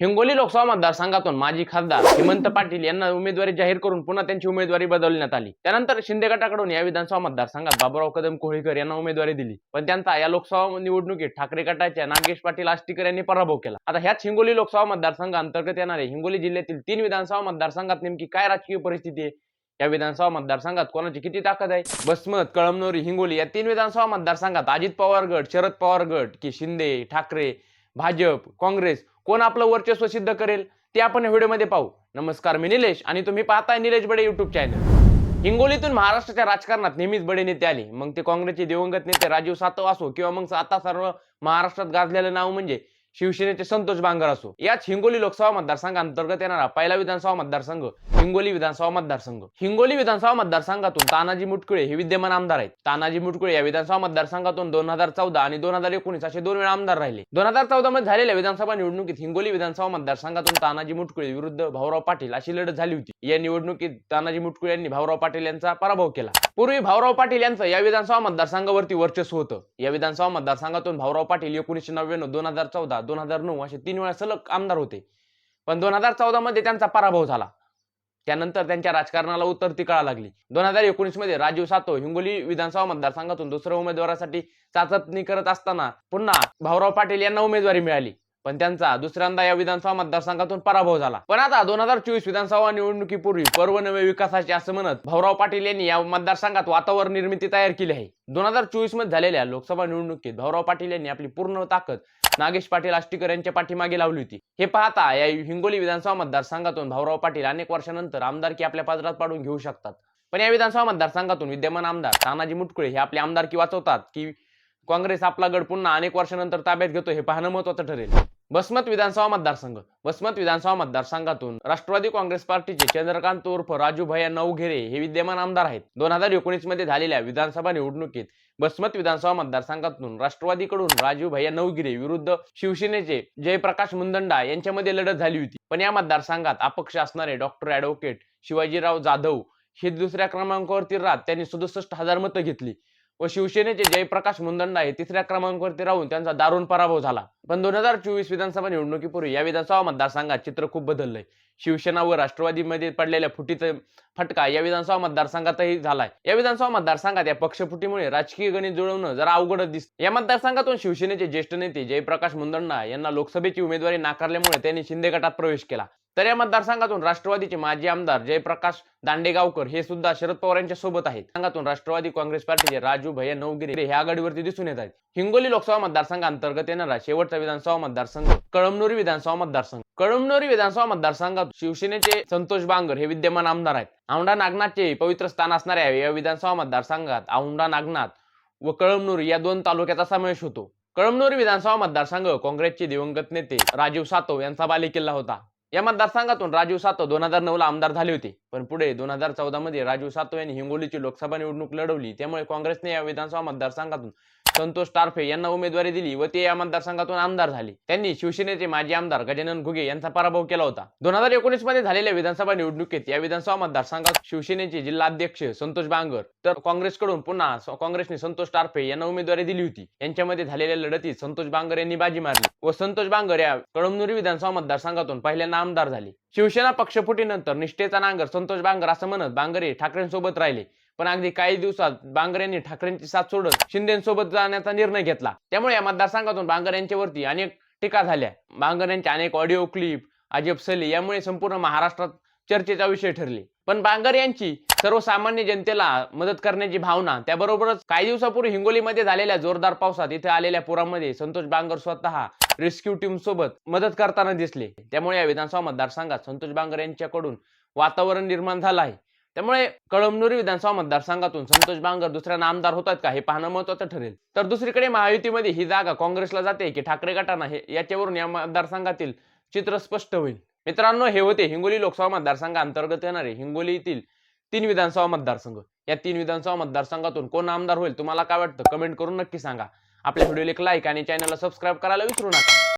हिंगोली लोकसभा मतदारसंघातून माजी खासदार हेमंत पाटील यांना उमेदवारी जाहीर करून पुन्हा त्यांची उमेदवारी बदलण्यात आली. त्यानंतर शिंदे गटाकडून या विधानसभा मतदारसंघात बाबुराव कदम कोळीकर यांना उमेदवारी दिली. पण त्यांचा या लोकसभा निवडणुकीत ठाकरे गटाच्या नागेश पाटील आष्टीकर यांनी पराभव केला. आता ह्याच हिंगोली लोकसभा मतदारसंघांतर्गत येणारे हिंगोली जिल्ह्यातील तीन विधानसभा मतदारसंघात नेमकी काय राजकीय परिस्थिती आहे? या विधानसभा मतदारसंघात कोणाची किती ताकद आहे? बसमत कळमनोरी हिंगोली या तीन विधानसभा मतदारसंघात अजित पवार गट शरद पवार गट की शिंदे ठाकरे भाजप काँग्रेस कोण आपलं वर्चस्व सिद्ध करेल ते आपण या व्हिडिओमध्ये पाहू. नमस्कार मी निलेश आणि तुम्ही पाहताय निलेश बडे युट्यूब चॅनल हिंगोलीतून महाराष्ट्राच्या राजकारणात नेहमीच बडे नेते आले. मग ते काँग्रेसचे दिवंगत नेते राजीव सातव असो किंवा मग आता सर्व महाराष्ट्रात गाजलेलं नाव म्हणजे शिवसेनेचे संतोष बांगर असो. याच हिंगोली लोकसभा मतदारसंघ अंतर्गत येणारा पहिला विधानसभा मतदारसंघ हिंगोली विधानसभा मतदारसंघ. हिंगोली विधानसभा मतदारसंघातून तानाजी मुटकुळे हे विद्यमान आमदार आहेत. तानाजी मुटकुळे या विधानसभा मतदारसंघातून दोन हजार चौदा आणि दोन हजार एकोणीस असे दोन वेळा आमदार राहिले. दोन हजार चौदा मध्ये झालेल्या विधानसभा निवडणुकीत हिंगोली विधानसभा मतदारसंघातून तानाजी मुटकुळे विरुद्ध भाऊराव पाटील अशी लढत झाली होती. या निवडणुकीत तानाजी मुटकुळे यांनी भाऊराव पाटील यांचा पराभव केला. पूर्वी भाऊराव पाटील यांचं या विधानसभा मतदारसंघावरती वर्चस्व होतं. या विधानसभा मतदारसंघातून भाऊराव पाटील एकोणीसशे नव्याण्णव दोन हजार चौदा दोन हजार नऊ असे तीन वेळा सलग आमदार होते. पण दोन हजार चौदा मध्ये त्यांचा पराभव झाला. त्यानंतर त्यांच्या राजकारणाला उतरती कळा लागली. दोन हजार एकोणीसमध्ये राजीव सातो हिंगोली विधानसभा मतदारसंघातून दुसऱ्या उमेदवारासाठी चाचपणी करत असताना पुन्हा भाऊराव पाटील यांना उमेदवारी मिळाली. पण त्यांचा दुसऱ्यांदा या विधानसभा मतदारसंघातून पराभव झाला. पण आता दोन हजार चोवीस विधानसभा निवडणुकीपूर्वी पर्व नवे विकासाचे असं म्हणत भाऊराव पाटील यांनी या मतदारसंघात वातावरण निर्मिती तयार केली आहे. दोन हजार चोवीसमध्ये झालेल्या लोकसभा निवडणुकीत भाऊराव पाटील यांनी आपली पूर्ण ताकद नागेश पाटील आष्टीकर यांच्या पाठीमागे लावली होती. हे पाहता या हिंगोली विधानसभा मतदारसंघातून भाऊराव पाटील अनेक वर्षानंतर आमदारकी आपल्या पदरात पाडून घेऊ शकतात. पण या विधानसभा मतदारसंघातून विद्यमान आमदार तानाजी मुटकुळे हे आपली आमदारकी वाचवतात की काँग्रेस आपला गड पुन्हा अनेक वर्षानंतर ताब्यात घेतो हे पाहणं महत्वाचं ठरेल. बसमत विधानसभा मतदारसंघ. बसमत विधानसभा मतदारसंघातून राष्ट्रवादी काँग्रेस पार्टीचे चंद्रकांत उर्फ राजू भैया नवघेरे हे विद्यमान आमदार आहेत. दोन हजार एकोणीसमध्ये झालेल्या विधानसभा निवडणुकीत बसमत विधानसभा मतदारसंघातून राष्ट्रवादीकडून राजू भैया नवगिरे विरुद्ध शिवसेनेचे जयप्रकाश मुंदंडा यांच्यामध्ये लढत झाली होती. पण या मतदारसंघात अपक्ष असणारे डॉक्टर अॅडव्होकेट शिवाजीराव जाधव हे दुसऱ्या क्रमांकावरती राहत. त्यांनी सदुसष्ट हजार मतं घेतली. व शिवसेनेचे जयप्रकाश मुंदंडा हे तिसऱ्या क्रमांकावरती राहून त्यांचा दारुण पराभव झाला. पण दोन हजार चोवीस विधानसभा निवडणुकीपूर्वी या विधानसभा मतदारसंघात चित्र खूप बदललंय. शिवसेना व राष्ट्रवादीमध्ये पडलेल्या फुटीचा फटका या विधानसभा मतदारसंघातही झालाय. या विधानसभा मतदारसंघात या पक्षफुटीमुळे राजकीय गणित जुळवणं जरा अवघडच दिसत या मतदारसंघातून शिवसेनेचे ज्येष्ठ नेते जयप्रकाश मुंदंडा यांना लोकसभेची उमेदवारी नाकारल्यामुळे त्यांनी शिंदे गटात प्रवेश केला. तर या मतदारसंघातून राष्ट्रवादीचे माजी आमदार जयप्रकाश दांडेगावकर हे सुद्धा शरद पवार यांच्या सोबत आहेत. संघातून राष्ट्रवादी काँग्रेस पार्टीचे राजू भैया नवगिरे हे आघाडीवरती दिसून येत आहेत. हिंगोली लोकसभा मतदारसंघ अंतर्गत येणारा शेवटचा विधानसभा मतदारसंघ कळमनुरी विधानसभा मतदारसंघ. कळमनुरी विधानसभा मतदारसंघात शिवसेनेचे संतोष बांगर हे विद्यमान आमदार आहेत. औंढा नागनाथचे पवित्र स्थान असणाऱ्या या विधानसभा मतदारसंघात औंढा नागनाथ व कळमनुरी या दोन तालुक्याचा समावेश होतो. कळमनुरी विधानसभा मतदारसंघ काँग्रेसचे दिवंगत नेते राजीव सातव यांचा बालेकिल्ला होता. या मतदारसंघातून राजीव सातव दोन हजार नऊ ला आमदार झाले होते. पण पुढे दोन हजार चौदा मध्ये राजीव सातव यांनी हिंगोलीची लोकसभा निवडणूक लढवली. त्यामुळे काँग्रेसने या विधानसभा मतदारसंघातून संतोष टारफे यांना उमेदवारी दिली व ते या मतदारसंघातून आमदार झाले. त्यांनी शिवसेनेचे माजी आमदार गजानन घुगे यांचा पराभव केला होता. दोन हजार एकोणीसमध्ये झालेल्या विधानसभा निवडणुकीत या विधानसभा मतदारसंघात शिवसेनेचे जिल्हाध्यक्ष संतोष बांगर तर काँग्रेसकडून पुन्हा काँग्रेसने संतोष टारफे यांना उमेदवारी दिली होती. यांच्यामध्ये झालेल्या लढतीत संतोष बांगर यांनी बाजी मारली व संतोष बांगर या कळमनुरी विधानसभा मतदारसंघातून पहिल्यांदा आमदार झाले. शिवसेना पक्षफुटीनंतर निष्ठेचा नांगर संतोष बांगर असं म्हणत बांगरे ठाकरेंसोबत राहिले. पण अगदी काही दिवसात बांगर यांनी ठाकरेंची साथ सोडत शिंदेसोबत जाण्याचा निर्णय घेतला. त्यामुळे या मतदारसंघातून बांगर यांच्यावरती अनेक टीका झाल्या. बांगर यांच्या अनेक ऑडिओ क्लिप अजब सली यामुळे संपूर्ण महाराष्ट्रात चर्चेचा विषय ठरले. पण बांगर यांची सर्वसामान्य जनतेला मदत करण्याची भावना त्याबरोबरच काही दिवसापूर्वी हिंगोलीमध्ये झालेल्या जोरदार पावसात इथे आलेल्या पुरामध्ये संतोष बांगर स्वतः रेस्क्यू टीम सोबत मदत करताना दिसले. त्यामुळे या विधानसभा मतदारसंघात संतोष बांगर यांच्याकडून वातावरण निर्माण झालं आहे. त्यामुळे कळमनुरी विधानसभा मतदारसंघातून संतोष बांगर दुसऱ्या आमदार होतात का हे पाहणं महत्वाचं ठरेल. तर दुसरीकडे महायुतीमध्ये ही जागा काँग्रेसला जाते की ठाकरे गटांना हे याच्यावरून या मतदारसंघातील चित्र स्पष्ट होईल. मित्रांनो हे होते हिंगोली लोकसभा मतदारसंघ अंतर्गत येणारे हिंगोलीतील तीन विधानसभा मतदारसंघ. या तीन विधानसभा मतदारसंघातून कोण आमदार होईल तुम्हाला काय वाटतं? कमेंट करून नक्की सांगा. आपल्या व्हिडिओला एक लाईक आणि चॅनलला सबस्क्राईब करायला विसरू नका.